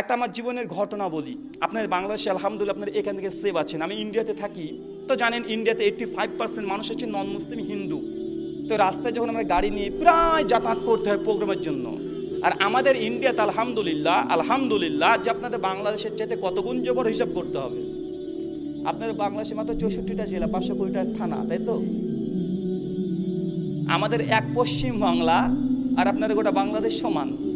একটা আমার জীবনের ঘটনা বলি। আপনার বাংলাদেশে আলহামদুলিল্লাহ আপনার এখান থেকে সেভ আছেন। আমি ইন্ডিয়াতে থাকি। তো জানেন, ইন্ডিয়াতে এইটটি ফাইভ পার্সেন্ট মানুষ হচ্ছে নন মুসলিম হিন্দু। তো রাস্তায় যখন আমরা গাড়ি নিয়ে প্রায় যাতায়াত করতে হয় প্রোগ্রামের জন্য। আর আমাদের ইন্ডিয়াতে আলহামদুলিল্লাহ আলহামদুলিল্লাহ যে আপনাদের বাংলাদেশের চাইতে কত গুণ জবর হিসাব করতে হবে। আপনার বাংলাদেশে মাত্র চৌষট্টিটা জেলা, পাঁচশো কুড়িটা থানা, তাই তো? আমাদের এক পশ্চিম বাংলা আর আপনাদের গোটা বাংলাদেশ সমান।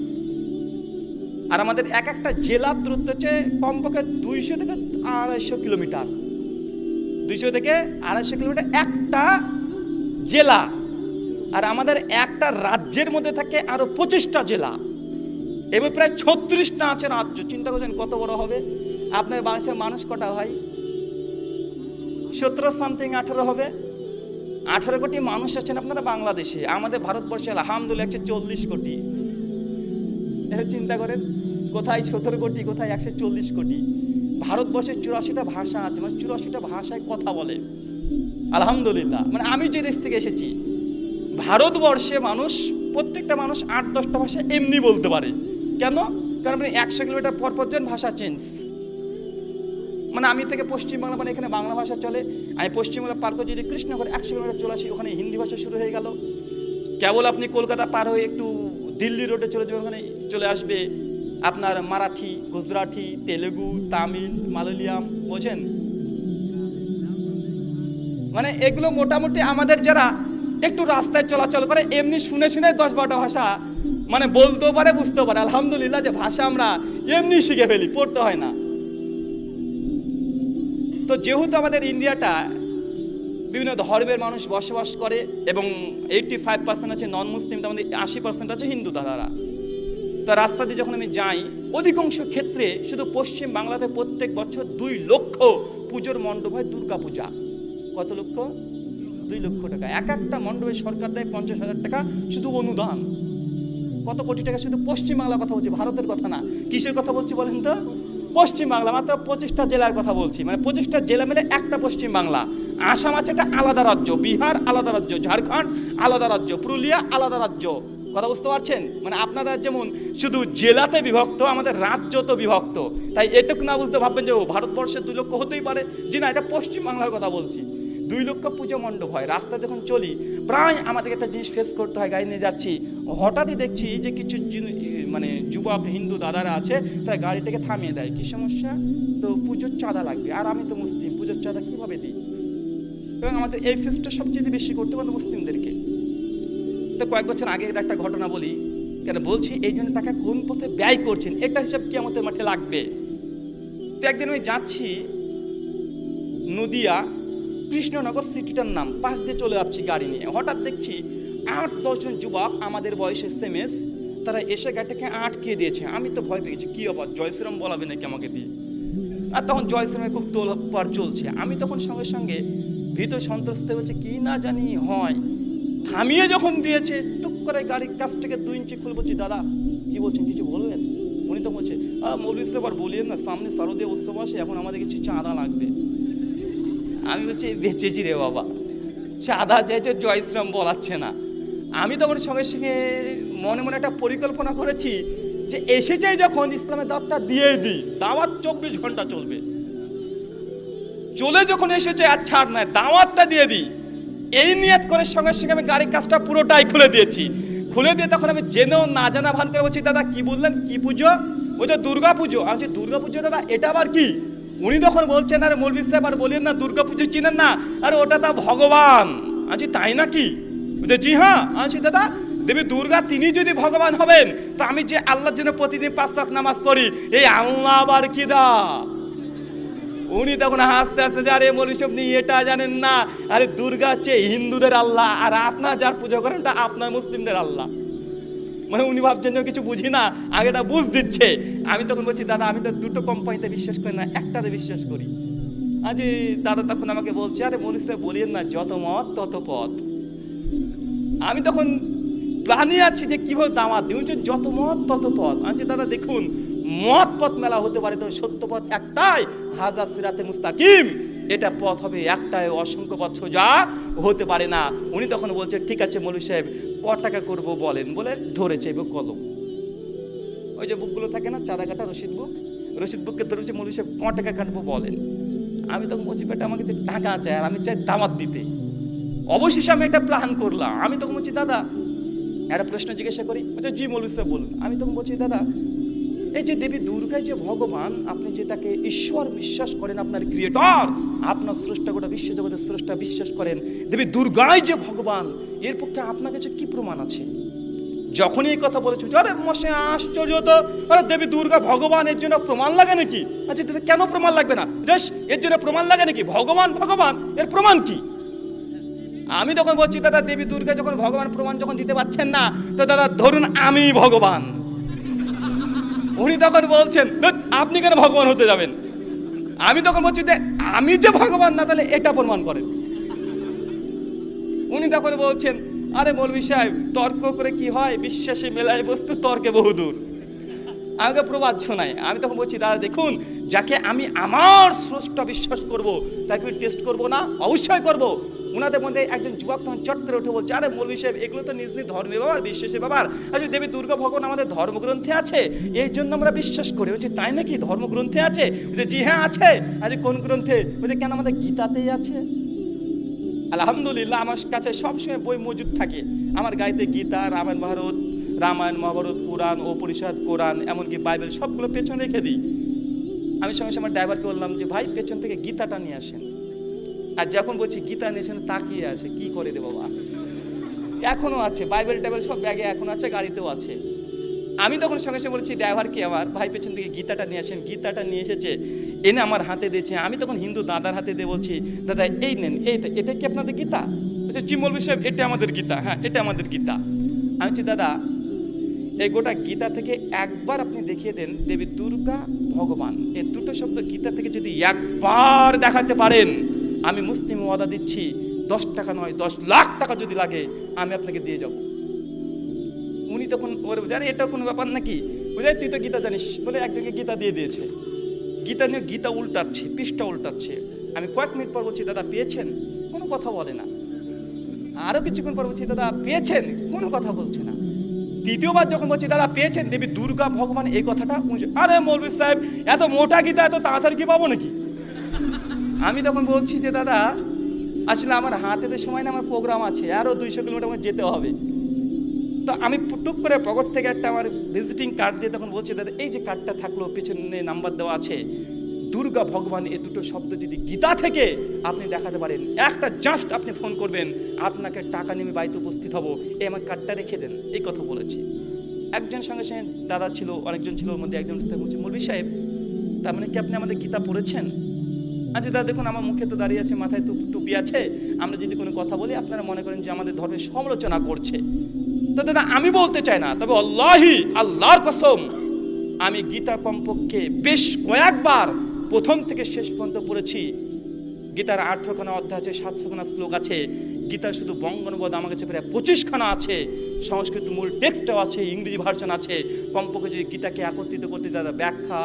আর আমাদের এক একটা জেলার দূরত্ব হচ্ছে কমপক্ষে দুইশো থেকে আড়াইশো কিলোমিটার। দুইশো থেকে আড়াইশো কিলোমিটার একটা জেলা। আর আমাদের একটা রাজ্যের মধ্যে থাকে আরও পঁচিশটা জেলা। এবার প্রায় ছত্রিশটা আছে রাজ্য। চিন্তা করছেন কত বড় হবে? আপনার বাংলাদেশের মানুষ কটা ভাই? সতেরো সামথিং আঠারো হবে। আঠারো কোটি মানুষ আছেন আপনারা বাংলাদেশে। আমাদের ভারতবর্ষে আলহামদুলিল্লাহ একশো চল্লিশ কোটি। চিন্তা করেন কোথায় সতেরো কোটি, কোথায় একশো চল্লিশ কোটি? ভারতবর্ষের চুরাশিটা ভাষা আছে মানে চুরাশিটা ভাষায় কথা বলে। আলহামদুলিল্লাহ। মানে আমি যে দেশ থেকে এসেছি, ভারতবর্ষে মানুষ, প্রত্যেকটা মানুষ আট, দশটা ভাষা এমনি বলতে পারে। কেন? কারণ আপনি একশো কিলোমিটার পর পর ভাষা চেঞ্জ মানে আমি থেকে পশ্চিমবাংলা মানে এখানে বাংলা ভাষা চলে। আমি পশ্চিমবাংলা পার করে যদি কৃষ্ণনগর একশো কিলোমিটার চলে আসি, ওখানে হিন্দি ভাষা শুরু হয়ে গেল। কেবল আপনি কলকাতা পার হয়ে একটু দিল্লি রোডে চলে যাবেন, ওখানে চলে আসবে। আপনার মারাঠি, গুজরাটি, তেলেগু, তামিল মালয়ালিয়াম বোঝেন? মানে এগুলো মোটামুটি আমাদের যারা একটু রাস্তায় চলাচল করে, এমনি শুনে শুনে দশ বারোটা ভাষা মানে বলতেও পারে, বুঝতেও পারে। আলহামদুলিল্লাহ যে ভাষা আমরা এমনি শিখে ফেলি, পড়তে হয় না। তো যেহেতু আমাদের ইন্ডিয়াটা বিভিন্ন ধর্মের মানুষ বসবাস করে এবং এইটটি ফাইভ পার্সেন্ট আছে নন মুসলিম তার মধ্যে আশি পার্সেন্ট আছে হিন্দু দাদারা। তো রাস্তা দিয়ে যখন আমি যাই, অধিকাংশ ক্ষেত্রে শুধু পশ্চিম বাংলাতে প্রত্যেক বছর দুই লক্ষ পুজোর মণ্ডপ হয় দুর্গা পূজা। কত লক্ষ? দুই লক্ষ টাকা। এক একটা মণ্ডপে সরকার দেয় পঞ্চাশ হাজার টাকা শুধু অনুদান। কত কোটি টাকা? শুধু পশ্চিম বাংলার কথা বলছি, ভারতের কথা না। কিসের কথা বলছি বলেন তো? পশ্চিম বাংলা, মাত্র পঁচিশটা জেলার কথা বলছি। মানে পঁচিশটা জেলা মিলে একটা পশ্চিম বাংলা। আসাম আছে একটা আলাদা রাজ্য। বিহার আলাদা রাজ্য। ঝাড়খণ্ড আলাদা রাজ্য। পুরুলিয়া আলাদা রাজ্য। কথা বুঝতে পারছেন? মানে আপনারা যেমন শুধু জেলাতে বিভক্ত, আমাদের রাজ্য তো বিভক্ত, তাই এটুকু না বুঝতে ভাববেন যে, ও ভারতবর্ষের দুই লক্ষ হতেই পারে। যে না, এটা পশ্চিম বাংলার কথা বলছি। দুই লক্ষ পুজো মণ্ডপ হয় রাস্তা যখন চলি, প্রায় আমাদেরকে একটা জিনিস ফেস করতে হয়, গাড়ি নিয়ে যাচ্ছি। হঠাৎই দেখছি যে কিছু মানে যুবক, হিন্দু দাদারা আছে তাই গাড়িটাকে থামিয়ে দেয়। কি সমস্যা? তো পুজোর চাঁদা লাগবে। আর আমি তো মুসলিম, পুজোর চাঁদা কীভাবে দিই? এবং আমাদের এই ফেসটা সবচেয়ে বেশি করতে পারে মুসলিমদেরকে। তো কয়েক বছর আগের একটা ঘটনা বলি, কেন বলছি, এই জন্য টাকা কোন পথে ব্যয় করছেন, এটা হিসাব কি আমাদের মাঠে লাগবে। তো একদিন আমি যাচ্ছি নদিয়া, কৃষ্ণনগর সিটিটার নাম, পাশ দিয়ে চলে যাচ্ছি গাড়ি নিয়ে। হঠাৎ দেখছি আট দশজন যুবক, আমাদের বয়সের সেমেস তারা এসে গাড়িটাকে আটকে দিয়েছে। আমি তো ভয় পেয়েছি কি অবাক জয়শ্রীরাম বলাবে নাকি আমাকে দিয়ে? আর তখন জয়শ্রীরামের খুব তোলপার চলছে। আমি তখন সঙ্গে সঙ্গে ভীত সন্ত্রস্ত হচ্ছে কি না জানি হয়। থামিয়ে যখন দিয়েছে, টুক করে গাড়ির কাছ থেকে দুই ইঞ্চি খুলে বলছি দাদা, কি বলছেন, কিছু বলবেন? উনি তো বলছে মৌলী আবার বলিয়েন না, সামনে শারদীয় উৎসব আসে, এখন আমাদের কিছু চাঁদা লাগবে। আমি বলছি বেঁচেছি রে বাবা। চাঁদা চাইছে জয়শ্রাম বলাচ্ছে না। আমি তখন সঙ্গে সঙ্গে মনে মনে একটা পরিকল্পনা করেছি যে, এসেছে যখন ইসলামের দাওয়াতটা দিয়ে দিই, দাওয়াত চব্বিশ ঘণ্টা চলবে। চলে যখন এসেছে, আর ছাড় নাই, দাওয়াতটা দিয়ে দিই। এই নিয়াত করে সঙ্গে সঙ্গে আমি গাড়ির কাজটা পুরোটাই খুলে দিয়েছি। খুলে দিয়ে তখন আমি জেনেও না জানা ভান করে বলছি, দাদা, কি বললেন? কি পুজো? বলছে, দুর্গা পুজো। আমি দুর্গা পুজো? দাদা, এটা আবার কি? উনি তখন বলছেন, আরে মৌলবী সাহেব, আর বলেন না, দুর্গা পুজো চিনেন না। আরে ওটা তা ভগবান। আছি তাই নাকি? বলছে, জি হ্যাঁ। আছি দাদা, দেবী দুর্গা, তিনি যদি ভগবান হবেন, তো আমি যে আল্লাহর জন্য প্রতিদিন পাঁচ নামাজ পড়ি, এই আল্লাহ আবার কি দা? উনি তখন হাসতে হাসতে যে, আরে মৌলী এটা জানেন না। আরে দুর্গা হচ্ছে হিন্দুদের আল্লাহ, আর আপনার যার পুজো করেন ওটা আপনার মুসলিমদের আল্লাহ। মানে উনি ভাবছেন যে কিছু বুঝি না আগেটা বুঝ দিচ্ছে। আমি তখন বলছি, দাদা, আমি তো দুটো কোম্পানিতে বিশ্বাস করি না, একটাতে বিশ্বাস করি। আজ দাদা তখন আমাকে বলছে, আরে সাহেব, বলিয়েন না, যত মত, তত পথ। আমি তখন প্ল্যানে আছি যে, কীভাবে দামাত দিই? যত মত, তত পথ। আচ্ছা দাদা, দেখুন মত পথ মেলা হতে পারে, তবে সত্য পথ একটাই, হাজার সিরাতে মুস্তাকিম। এটা পথ হবে একটাই, অসংখ্য পথ সোজা হতে পারে না। উনি তখন বলছে ঠিক আছে মৌলী সাহেব, ক টাকা করব বলেন? বলে ধরে চাইব কলম। ওই যে বুকগুলো থাকে না, চাঁদা কাটা রসিদ বুক? রসিদ বুককে ধরে হচ্ছে মৌলী সাহেব, ক টাকা কাটবো বলেন? আমি তখন বলছি, বেটা, আমাকে যে টাকা চাই, আর আমি চাই দামাত দিতে। অবশেষে আমি একটা প্ল্যান করলাম। আমি তখন বলছি, দাদা, একটা প্রশ্ন জিজ্ঞাসা করি। বলছে, জি মৌলী সাহেব, বলুন। আমি তখন বলছি, দাদা এই যে দেবী দুর্গায় যে ভগবান, আপনি যে তাকে ঈশ্বর বিশ্বাস করেন আপনার ক্রিয়েটর আপনার স্রষ্টা গোটা বিশ্ব জগতের স্রষ্টা বিশ্বাস করেন, দেবী দুর্গায় যে ভগবান, এর পক্ষে আপনার কাছে কি প্রমাণ আছে? যখনই এই কথা বলেছি আরে মশে আশ্চর্য তো, আরে দেবী দুর্গা ভগবান, এর জন্য প্রমাণ লাগে নাকি? আচ্ছা কেন প্রমাণ লাগবে না? জাস এর জন্য প্রমাণ লাগে নাকি? ভগবান ভগবান, এর প্রমাণ কি? আমি তখন বলছি, দাদা, দেবী দুর্গা যখন ভগবান প্রমাণ যখন দিতে পারছেন না, তো দাদা, ধরুন আমি ভগবান। উনি তখন বলছেন আপনি কেন ভগবান হতে যাবেন? আমি তখন বলছি যে, আমি যে ভগবান না, তাহলে এটা প্রমাণ করেন। উনি তখন বলছেন, আরে মৌলভী সাহেব, তর্ক করে কি হয়? বিশ্বাসে মেলায় বস্তু তর্কে বহুদূর। আমাকে প্রবাদ শোনায়। আমি তখন বলছি, দাদা, দেখুন, যাকে আমি আমার স্রষ্টা বিশ্বাস করব, তাকে টেস্ট করব না? অবশ্যই করব। ওনাদের মধ্যে একজন যুবক তখন চট করে উঠে বলছে, আরে মৌলভী সাহেব, এগুলো তো নিজ নিজ ধর্মের ব্যাপার, বিশ্বাসের ব্যাপার। আচ্ছা দেবী দুর্গা ভগবান আমাদের ধর্মগ্রন্থে আছে, এই জন্য আমরা বিশ্বাস করি। বলছি, তাই নাকি? ধর্মগ্রন্থে আছে? বলছে, জি হ্যাঁ আছে। আরে কোন গ্রন্থে? বলছে, কেন আমাদের গীতাতেই আছে? আলহামদুলিল্লাহ, আমার কাছে সবসময় বই মজুদ থাকে। আমার গাইতে গীতা, রামায়ণ মহারত রামায়ণ, মহাভারত, পুরাণ ও পরিষদ কোরআন, এমনকি বাইবেল, সবগুলো পেছনে রেখে দিই। আমি সঙ্গে সঙ্গে আমার ড্রাইভারকে বললাম যে, ভাই, পেছন থেকে গীতাটা নিয়ে আসেন। আর যখন বলছি, গীতা নিয়েছেন তাকিয়ে আছে, কি করে রে বাবা? এখনও আছে, বাইবেল টাইবেল সব ব্যাগে এখন আছে, গাড়িতেও আছে। আমি তখন সঙ্গে সঙ্গে বলেছি ড্রাইভারকে আমার ভাই পেছন থেকে গীতাটা নিয়ে আসেন, গীতাটা নিয়ে এসেছে, এনে আমার হাতে দিয়েছে। আমি তখন হিন্দু দাদার হাতে দিয়ে বলছি, দাদা, এই নেন, এইটা, এটা কি আপনাদের গীতা? বলছে, চিমল সাহেব এটা আমাদের গীতা হ্যাঁ এটা আমাদের গীতা। আমি বলছি, দাদা, এই গোটা গীতা থেকে একবার আপনি দেখিয়ে দেন, দেবী দুর্গা ভগবান। এই দুটো শব্দ গীতা থেকে যদি একবার দেখাতে পারেন আমি মুসলিম ওয়াদা দিচ্ছি, দশ টাকা নয়, দশ লাখ টাকা যদি লাগে, আমি আপনাকে দিয়ে যাব। উনি তখন ওর জানে এটা কোনো ব্যাপার নাকি? বুঝলি তুই তো গীতা জানিস। বলে একজনকে গীতা দিয়ে দিয়েছে। গীতা নিয়ে গীতা উল্টাচ্ছে, পৃষ্ঠা উল্টাচ্ছে। আমি কয়েক মিনিট পর বলছি, দাদা, পেয়েছেন? কোনো কথা বলে না। আরও কিছুক্ষণ পর বলছি, দাদা, পেয়েছেন? কোনো কথা বলছে না। দ্বিতীয়বার যখন বলছি, দাদা, পেয়েছেন? দেবী দুর্গা ভগবান এই কথাটা আরে মৌলভী সাহেব, এত মোটা গীতা, এত তাড়াতাড়ি কি পাবো নাকি? আমি তখন বলছি যে, দাদা, আসলে আমার হাতে তো সময় না আমার প্রোগ্রাম আছে আরও দুইশো কিলোমিটার আমার যেতে হবে। তো আমি টুক করে পকেট থেকে একটা আমার ভিজিটিং কার্ড দিয়ে তখন বলছি, দাদা, এই যে কার্ডটা থাকল, পেছনে নাম্বার দেওয়া আছে, দুর্গা ভগবান, এ দুটো শব্দ যদি গীতা থেকে আপনি দেখাতে পারেন, একটা জাস্ট আপনি ফোন করবেন, আপনাকে টাকা নিয়ে আমি বাড়িতে উপস্থিত হব। এই আমার কার্ডটা রেখে দেন। এই কথা বলেছি। একজন সঙ্গে সঙ্গে দাদা ছিল, অনেকজন ছিল, ওর মধ্যে একজন বলছে মৌলভী সাহেব। তার মানে কি আপনি আমাদের গীতা পড়েছেন? আচ্ছা দাদা, দেখুন, আমার মুখে তো দাঁড়িয়ে আছে, মাথায় তো টুপি আছে। আমরা যদি কোনো কথা বলি, আপনারা মনে করেন যে আমাদের ধর্মের সমালোচনা করছে। তো দাদা, আমি বলতে চাই না, তবে আল্লাহি, আল্লাহর কসম, আমি গীতা কমপক্ষে বেশ কয়েকবার প্রথম থেকে শেষ পর্যন্ত পড়েছি। গীতার আঠেরোখানা অধ্যায় আছে সাতশোখানা শ্লোক আছে। গীতার শুধু বঙ্গানুবাদ আমার কাছে প্রায় পঁচিশখানা আছে। সংস্কৃত মূল টেক্সটও আছে, ইংরেজি ভার্সন আছে। কমপক্ষে যদি গীতাকে একত্রিত করতে যারা ব্যাখ্যা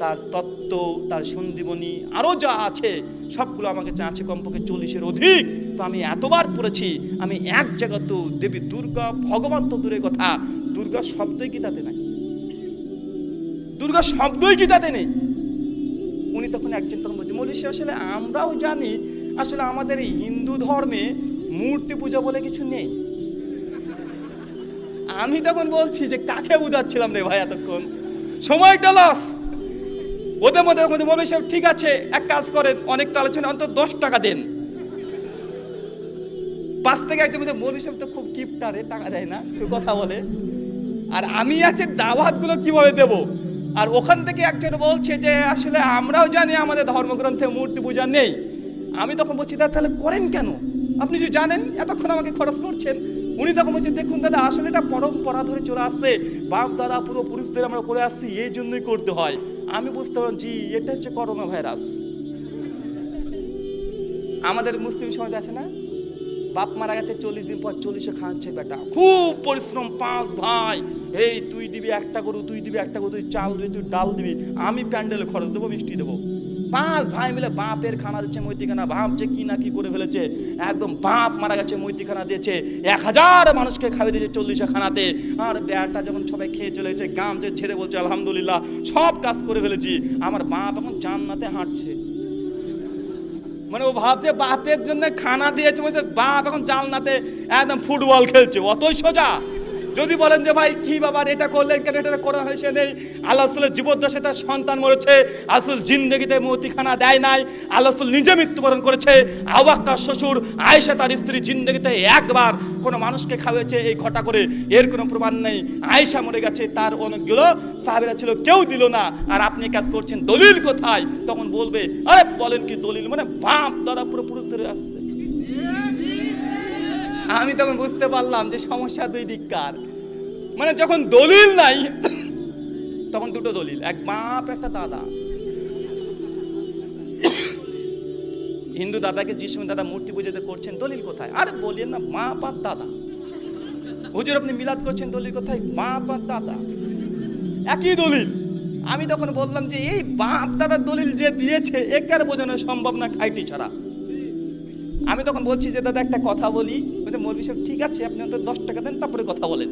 তার তত্ত্ব তার সন্দীবনী আরও যা আছে সবগুলো আমার কাছে আছে কমপক্ষে চল্লিশের অধিক। তো আমি এতবার পড়েছি আমি এক জায়গা তো দেবী দুর্গা ভগবান তো দূরের কথা। দুর্গা শব্দই কি গীতাতে নাই? দুর্গা শব্দই কি গীতাতে নেই? উনি তখন একজন তখন বলছে মৌলী সাহেব, আসলে আমরাও জানি আসলে আমাদের হিন্দু ধর্মে মূর্তি পূজা বলে কিছু নেই। আমি তখন বলছি যে কাকে বুঝাচ্ছিলাম রে ভাই এতক্ষণ? সময়টা লস ওদের মধ্যে মধ্যে মৌলী সাহেব ঠিক আছে, এক কাজ করেন, অনেক তো আলোচনা, অন্তত দশ টাকা দেন। পাঁচ থেকে একজন বলছে মৌলী সাহেব তো খুব কিপটারে টাকা দেয় না সে কথা বলে। আর আমি আছে দাওয়াতগুলো কীভাবে দেব? আর ওখান থেকে একজন বলছে যে, আসলে আমরাও জানি আমাদের ধর্মগ্রন্থে মূর্তি পূজা নেই। আমি তখন বলছি দাদা তাহলে করেন কেন? আপনি যদি জানেন, এতক্ষণ আমাকে খরচ করছেন। উনি তখন বলছেন দেখুন দাদা, আসলে এটা পরম্পরা ধরে চলে আসছে। বাপ, দাদা, পুরো পুরুষদের আমরা করে আসছি, এই জন্যই করতে হয়। আমি বুঝতে পারলাম, জি, এটা হচ্ছে করোনা ভাইরাস। আমাদের মুসলিম সমাজ আছে না? বাপ মারা গেছে চল্লিশ দিন পর চল্লিশে খাওয়াচ্ছে বেটা। খুব পরিশ্রম, পাঁচ ভাই। এই তুই দিবি একটা গরু, তুই দিবি একটা গরু, তুই চাল দিবি, তুই ডাল দিবি। আমি প্যান্ডেলে খরচ দেবো, মিষ্টি দেবো। পাঁচ ভাই মিলে বাপের খানা দিচ্ছে, মৈত্রীখানা। যে কি না কি করে ফেলেছে। একদম বাপ মারা গেছে, মৈত্রীখানা দিয়েছে। এক হাজার মানুষকে খাইয়ে দিয়েছে চল্লিশে খানাতে। আর ব্যাটা যখন সবাই খেয়ে চলে গাম যে ছেড়ে বলছে, আলহামদুলিল্লাহ, সব কাজ করে ফেলেছি। আমার বাপ এখন জান্নাতে হাঁটছে। মানে ও ভাবছে, বাপের জন্য খানা দিয়েছে। বলছে, বাপ এখন জালনাতে একদম ফুটবল খেলছে। অতই সোজা। যদি বলেন যে ভাই, কি বাবার এটা করলেন কেন? এটা করা হয়েছে নেই। আল্লাহ রসুলের জীবদ্দশে তার সন্তান মরেছে। আসল জিন্দগিতে মতিখানা দেয় নাই। আল্লাহ রসুল নিজে মৃত্যুবরণ করেছে। আবাক্কার শ্বশুর আয়েশা তার স্ত্রী জিন্দগিতে একবার কোনো মানুষকে খাওয়াচ্ছে এই ঘটা করে। এর কোনো প্রমাণ নেই। আয়েশা মরে গেছে, তার অনেকগুলো সাহাবেরা ছিল, কেউ দিল না। আর আপনি কাজ করছেন, দলিল কোথায়? তখন বলবে, আরে বলেন কি দলিল? মানে বাপ, দাদা পুরো পুরুষ ধরে আসছে। আমি তখন বুঝতে পারলাম যে সমস্যা দুই দিককার মানে যখন দলিল নাই, তখন দুটো দলিল, এক বাপ, একটা দাদা। হিন্দু দাদাকে যে সময় দাদা মূর্তি পুজোতে করছেন, দলিল কোথায়? আরে বলিয়েন না, মা আর দাদা। হুজুর, আপনি মিলাদ করছেন, দলিল কোথায়? বাপ আর দাদা। একই দলিল। আমি তখন বললাম যে, এই বাপ, দাদার দলিল যে দিয়েছে একার বোঝানো সম্ভব না খাইটি ছাড়া। আমি তখন বলছি যে, দাদা, একটা কথা বলি। বলছে মৌলবি সাহেব, ঠিক আছে, আপনি অন্তত দশ টাকা দেন, তারপরে কথা বলেন।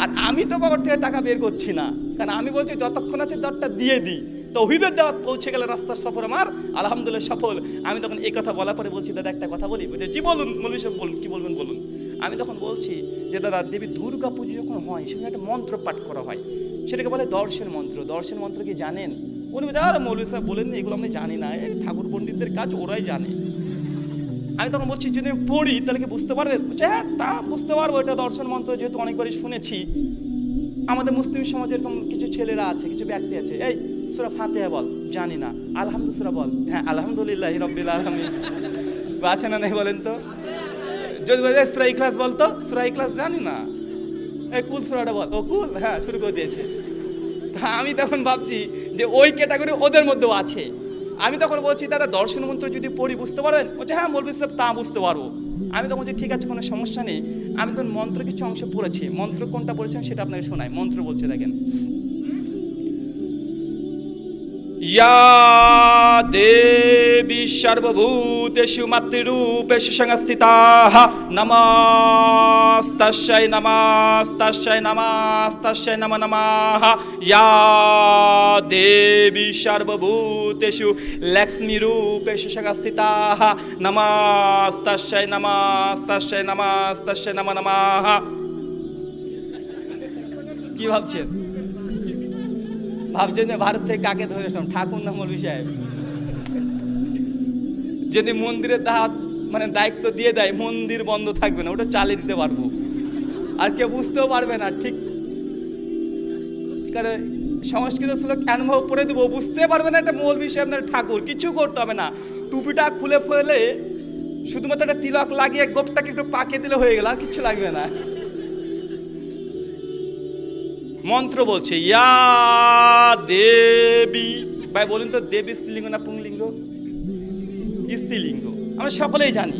আর আমি তো বাবার থেকে টাকা বের করছি না। কারণ আমি বলছি, যতক্ষণ আছে দরটা দিয়ে দিই। তো হুইদের দাওয়াত পৌঁছে গেলে রাস্তার সফর আমার। আলহামদুলিল্লাহ সফল। আমি তখন এই কথা বলার পরে বলছি, দাদা, একটা কথা বলি। বলছে, জি, বলুন মৌলবি সাহেব, বলুন, কি বলবেন বলুন? আমি তখন বলছি যে, দাদা, দেবী দুর্গা পুজো যখন হয়, সেখানে একটা মন্ত্র পাঠ করা হয়। সেটাকে বলে দর্শন মন্ত্র। দর্শন মন্ত্র কি জানেন? উনি আরে মৌলবি সাহেব বলেন এগুলো আমি জানি না। ঠাকুর পণ্ডিতদের কাজ ওরাই জানে। আমি তখন বলছি, যদি পড়ি, তাহলে কি বুঝতে পারবে? হ্যাঁ তা বুঝতে পারব। এটা দর্শন মন্ত্র যেহেতু অনেকবারই শুনেছি। আমাদের মুসলিম সমাজে এরকম কিছু ছেলেরা আছে, কিছু ব্যক্তি আছে। এই, সুরা ফাতেহা বল, জানি না। আলহামদুলিল্লাহ বল। হ্যাঁ আলহামদুলিল্লাহ রব্বিল আলমিন। আছে না নেই বলেন তো? যদি বলে সুরা ইখলাস বলতো সুরা ইখলাস জানি না। এই, কুল সুরাটা বল। ও, কুল? হ্যাঁ শুরু করে দিয়েছে। তা আমি তখন ভাবছি যে ওই ক্যাটাগরি ওদের মধ্যেও আছে। আমি তখন বলছি দাদা দর্শন মন্ত্র যদি পড়ি বুঝতে পারবেন বলছে হ্যাঁ বলবি সাহেব তা বুঝতে পারবো আমি তখন বলছি ঠিক আছে কোনো সমস্যা নেই আমি তখন মন্ত্র কিছু অংশ পড়েছি মন্ত্র কোনটা পড়েছেন সেটা আপনাকে শোনাই মন্ত্র বলছে দেখেন या देवी सर्वभूतेषु मातृरूपेषु संस्थिताः তস্যৈ নমঃ তস্যৈ নমঃ তস্যৈ নমঃ নমঃ ইয়া দেবী সর্বভূতেষু লক্ষ্মী রূপেষু সগস্থিতা নমঃ তস্যৈ নমঃ তস্যৈ নমঃ তস্যৈ নমঃ কি ভাবছেন? ভাবছেন যে ভারত থেকে কাকে ধরে আসলাম? ঠাকুর নামল মৌলী সাহেব? যদি মন্দিরের দাঁত মানে দায়িত্ব দিয়ে দেয়, মন্দির বন্ধ থাকবে না, ওটা চালিয়ে দিতে পারব। আর কেউ বুঝতেও পারবে না, ঠিক? কারণ সংস্কৃত শ্লোক অনুভব পড়ে দেবো, বুঝতে পারবে না একটা মৌলভী সাহেব না ঠাকুর, কিছু করতে হবে না। টুপিটা খুলে ফেলে শুধুমাত্র একটা তিলক লাগিয়ে গোপটাকে একটু পাকে দিলে হয়ে গেল কিচ্ছু লাগবে না। মন্ত্র বলছে, ইয়া দেবী ভাই, বলুন তো, দেবী স্ত্রীলিঙ্গ না পুংলিঙ্গ? স্ত্রীলিঙ্গ। আমরা সকলেই জানি।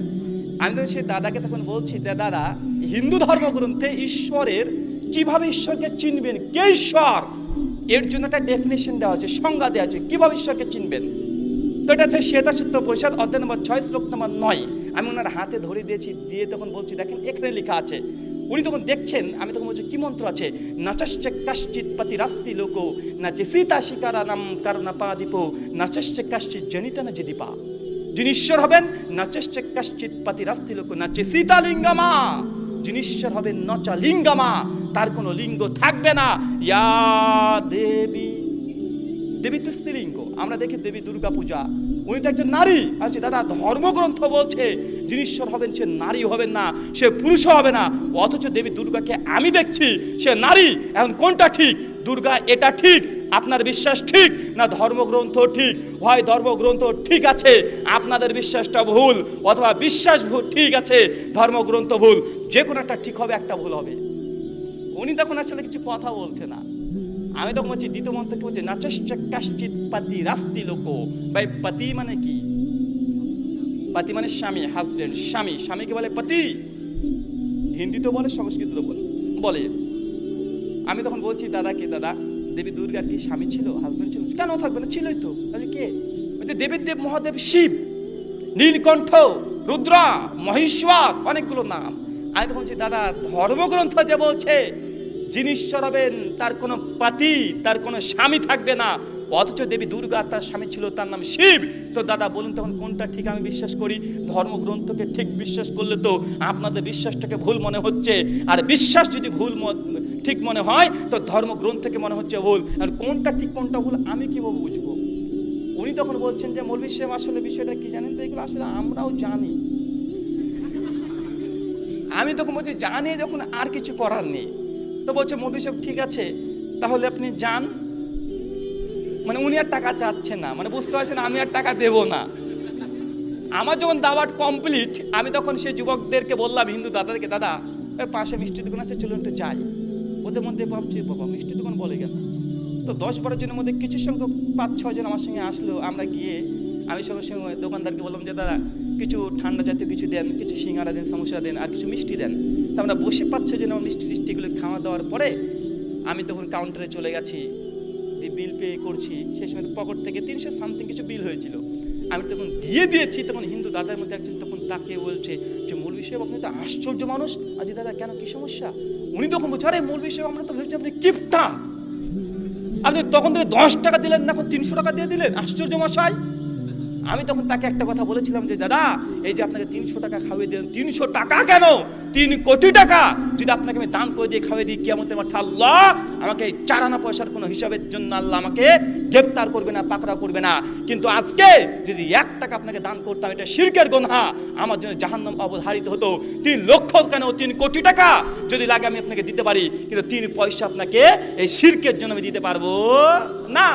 আমি তো সে দাদাকে তখন বলছি, দাদারা, হিন্দু ধর্মগ্রন্থে ঈশ্বরের কীভাবে ঈশ্বরকে চিনবেন? কে ঈশ্বর? এর জন্য একটা ডেফিনেশন দেওয়া আছে, সংজ্ঞা দেওয়া আছে, কীভাবে ঈশ্বরকে চিনবেন? তো এটা হচ্ছে শ্বেতা সত্য পরিষদ, অধ্যায় নম্বর ছয়, শ্লোক নম্বর নয়। আমি ওনার হাতে ধরে দিয়েছি, দিয়ে তখন বলছি, দেখেন, এখানে লেখা আছে। উনি তখন দেখছেন, আমি তখন বলছি, কি মন্ত্র আছে? নাচশ্চ কাশ্চিৎ পতি রাস্তি লোক নাচে সীতা শিকারা নাম কারণা পা দীপ নাচশ্চ কাশ্চিৎ জনিতা না জিদিপা যিনি ঈশ্বর হবেন নাচশ্চ কাশ্চিৎ পতি রাস্তি লোক নাচে সীতা লিঙ্গামা যিনি ঈশ্বর হবেন, নচা লিঙ্গামা, তার কোনো লিঙ্গ থাকবে না। ইয়া দেবী। দেবী তো স্ত্রীলিঙ্গ, আমরা দেখি দেবী দুর্গা পূজা উনি তো একজন নারী। আচ্ছা দাদা, ধর্মগ্রন্থ বলছে, যিনি ঈশ্বর হবেন, সে নারী হবেন না, সে পুরুষ হবে না। অথচ দেবী দুর্গাকে আমি দেখছি, সে নারী। এখন কোনটা ঠিক? দুর্গা এটা ঠিক আপনার বিশ্বাস ঠিক না ধর্মগ্রন্থ ঠিক? হয় ধর্মগ্রন্থ ঠিক আছে, আপনাদের বিশ্বাসটা ভুল, অথবা বিশ্বাস ভুল ঠিক আছে, ধর্মগ্রন্থ ভুল, যে কোনো একটা ঠিক হবে, একটা ভুল হবে। উনি তখন আসলে কিছু কথা বলছে না। আমি তখন বলছি, দ্বিতীয় মন্ত্রকে বলছি? নাচশ্চ কাশ্চিৎ পাতি রাস্তি লোক। ভাই, পতি মানে কি? পাতি মানে স্বামী হাজবেন্ড স্বামী। স্বামীকে বলে পতি? হিন্দিতে বলে, সংস্কৃত বলে। বলে। আমি তখন বলছি, দাদা কি দাদা? দেবী দুর্গার কি স্বামী ছিল? হাজবেন্ড ছিল? কেন থাকবে না? ছিলই তো। আচ্ছা কে? যে দেবের দেব মহাদেব, শিব, নীলকণ্ঠ, রুদ্রা মহেশ্বর অনেকগুলো নাম। আমি তখন বলছি দাদা ধর্মগ্রন্থ যে বলছে, যিনি হবেন, তার কোনো পাতি, তার কোনো স্বামী থাকবে না। অথচ দেবী দুর্গা তার স্বামী ছিল, তার নাম শিব। তো দাদা বলুন তখন কোনটা ঠিক আমি বিশ্বাস করি? ধর্মগ্রন্থকে ঠিক বিশ্বাস করলে তো আপনাদের বিশ্বাসটাকে ভুল মনে হচ্ছে। আর বিশ্বাস যদি ভুল ঠিক মনে হয়, তো ধর্মগ্রন্থকে মনে হচ্ছে ভুল। আর কোনটা ঠিক, কোনটা ভুল, আমি কীভাবে বুঝব? উনি তখন বলছেন যে, মৌলভী সাহেব, আসলে বিষয়টা কি জানেন তো? এগুলো আসলে আমরাও জানি। আমি তখন বলছি, জানি যখন আর কিছু করার নেই। তো বলছে, মৌলভী সাহেব, ঠিক আছে, তাহলে আপনি যান। মানে উনি আর টাকা চাচ্ছেন না। মানে বুঝতে পারছেন, আমি আর টাকা দেব না। আমার যখন দাওয়াট কমপ্লিট আমি তখন সেই যুবকদেরকে বললাম, হিন্দু দাদাদেরকে, দাদা পাশে মিষ্টির দোকান আছে, চলুন একটু যাই। ওদের মধ্যে ভাবছি, বাবা মিষ্টির দোকান বলে গেল তো দশ বারো জনের মধ্যে কিছু সংখ্যক পাঁচ ছয় জন আমার সঙ্গে আসলো। আমরা গিয়ে, আমি সঙ্গে সঙ্গে দোকানদারকে বললাম যে, দাদা, কিছু ঠান্ডা জাতীয় কিছু দেন, কিছু সিঙ্গারা দেন সমস্যা দেন, আর কিছু মিষ্টি দেন। তো আমরা বসে পাচ্ছ যে আমার মিষ্টি টিষ্টিগুলো খাওয়া দাওয়ার পরে, আমি তখন কাউন্টারে চলে গেছি। দিয়ে বিল পে করছি, সেই সময় পকেট থেকে তিনশো সামথিং কিছু বিল হয়েছিল। আমি তখন দিয়ে দিয়েছি, তখন হিন্দু দাদার মধ্যে একজন তখন তাকে বলছে যে মৌলবী সাহেব, আপনি তো আশ্চর্য মানুষ। আজি দাদা, কেন? কি সমস্যা? উনি তখন বলছে, আরে মৌলবী সাহেব, আমরা তো ভেবেছি আপনি কিপটা। আপনি তখন থেকে দশ টাকা দিলেন না, এখন তিনশো টাকা দিয়ে দিলেন। আশ্চর্য মশাই। আমি তখন তাকে একটা কথা বলেছিলাম যে, দাদা, এই যে আপনাকে তিনশো টাকা খাওয়িয়ে দিলেন তিনশো টাকা কেন? তিন কোটি টাকা। যদি আপনাকে আমি দান করে দিয়ে খাওয়িয়ে দিই, কিয়ামতের মাঠে আল্লাহ আমাকে এই চার আনা পয়সার কোনো হিসাবের জন্য আল্লাহ আমাকে গ্রেপ্তার করবে না পাকড়া করবে না। কিন্তু আজকে যদি এক টাকা আপনাকে দান করতাম, এটা শিরকের গনহা আমার জন্য জাহান্নাম অবধারিত হতো। তিন লক্ষ কেন? তিন কোটি টাকা যদি লাগে আমি আপনাকে দিতে পারি। কিন্তু তিন পয়সা আপনাকে এই শিরকের জন্য আমি দিতে পারব না।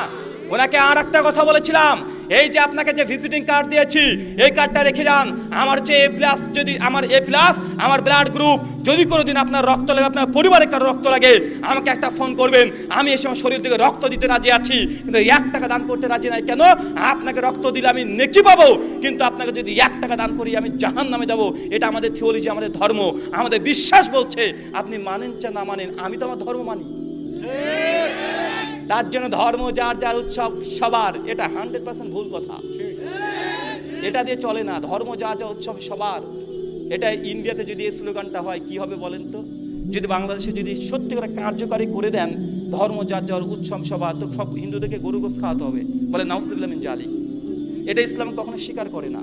ওনাকে আর একটা কথা বলেছিলাম। এই যে আপনাকে যে ভিজিটিং কার্ড দিয়েছি, এই কার্ডটা রেখে যান। আমার যে এ প্লাস যদি, আমার এ প্লাস আমার ব্লাড গ্রুপ যদি কোনোদিন আপনার রক্ত লাগে, আপনার পরিবারের কারও রক্ত লাগে, আমাকে একটা ফোন করবেন। আমি এই সময় শরীর থেকে রক্ত দিতে রাজি আছি, কিন্তু এক টাকা দান করতে রাজি নাই কেন? আপনাকে রক্ত দিলে আমি নেকি পাবো, কিন্তু আপনাকে যদি এক টাকা দান করি, আমি জাহান নামে যাব। এটা আমাদের থিওলজি আমাদের ধর্ম, আমাদের বিশ্বাস বলছে, আপনি মানেন চা না মানেন, আমি তো আমার ধর্ম মানি। তার জন্য ধর্ম, যার যার উৎসব, সবার। এটা হান্ড্রেড পার্সেন্ট ভুল কথা। এটা দিয়ে চলে না। ধর্ম যা যা উৎসব, সবার। এটা ইন্ডিয়াতে যদি এই স্লোগানটা হয়, কি হবে বলেন তো? যদি বাংলাদেশে যদি সত্যি করে কার্যকারী করে দেন, ধর্ম, যার যার উৎসব সভা তো সব হিন্দুদেরকে গরু গোস খাওয়াতে হবে। বলে নাউজুল্লাহ মিন জালি এটা ইসলাম কখনো স্বীকার করে না।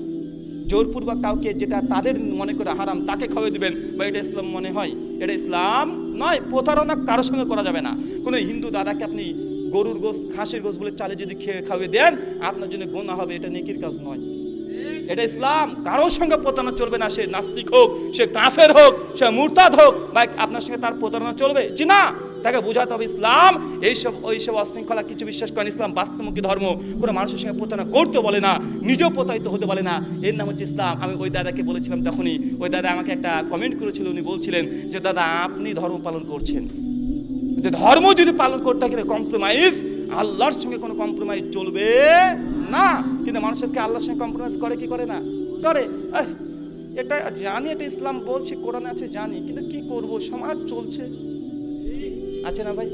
জোরপূর্বক কাউকে যেটা তাদের মনে করে হারাম, তাকে খাওয়াই দিবেন বা এটা ইসলাম মনে হয়। এটা ইসলাম নয়, প্রতারণা কারোর সঙ্গে করা যাবে না। কোনো হিন্দু দাদাকে আপনি গরুর গোস খাসির গোস বলে চালে যদি খেয়ে খাওয়িয়ে দেন, আপনার জন্য গোনা হবে, এটা নেকির কাজ নয়। এটা ইসলাম, কারোর সঙ্গে প্রতারণা চলবে না, সে নাস্তিক হোক, সে কাফের হোক, সে মুরতাদ হোক বা আপনার সঙ্গে তার প্রতারণা চলবে। জি না, তাকে বোঝাতে হবে ইসলাম, এইসব, ওইসব অশৃঙ্খলা কিছু বিশ্বাস করেন, ইসলাম বাস্তবমুখী ধর্ম, কোনো মানুষের সঙ্গে প্রতারণা করতে বলে না, নিজেও প্রতারিত হতে বলে না। এর নাম হচ্ছে ইসলাম। আমি ওই দাদাকে বলেছিলাম তখনই, ওই দাদা আমাকে একটা কমেন্ট করেছিল, উনি বলছিলেন যে, দাদা, আপনি ধর্ম পালন করছেন। যে ধর্ম যদি পালন করতে গেলে কম্প্রোমাইজ আল্লাহর সঙ্গে কোনো কম্প্রোমাইজ চলবে না। কিন্তু মানুষ আজকে আল্লাহর সঙ্গে কম্প্রোমাইজ করে, কি করে না? করে। এটা জানি, এটা ইসলাম বলছে, কোরআন আছে, জানি। কিন্তু কি করব? সমাজ চলছে। আছে না ভাই?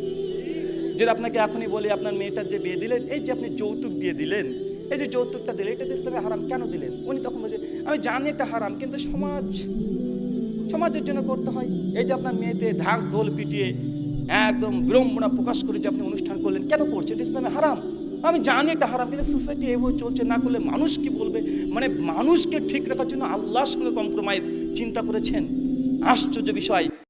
যদি আপনাকে এখনই বলি, আপনার মেয়েটার যে বিয়ে দিলেন, এই যে আপনি যৌতুক দিয়ে দিলেন, এই যে যৌতুকটা দিলেন, এটা ইসলামে হারাম। কেন দিলেন? উনি তখন বলছে, আমি জানি এটা হারাম, কিন্তু সমাজ, সমাজের জন্য করতে হয়। এই যে আপনার মেয়েতে ঢাক ঢোল পিটিয়ে একদম বিড়ম্বনা প্রকাশ করে যে আপনি অনুষ্ঠান করলেন, কেন করছেন? এটা ইসলামে হারাম। আমি জানি এটা হারাম, কিন্তু সোসাইটি এভাবে চলছে, না করলে মানুষ কি বলবে? মানে মানুষকে ঠিক রাখার জন্য আল্লাহর সঙ্গে কম্প্রোমাইজ চিন্তা করেছেন? আশ্চর্য বিষয়।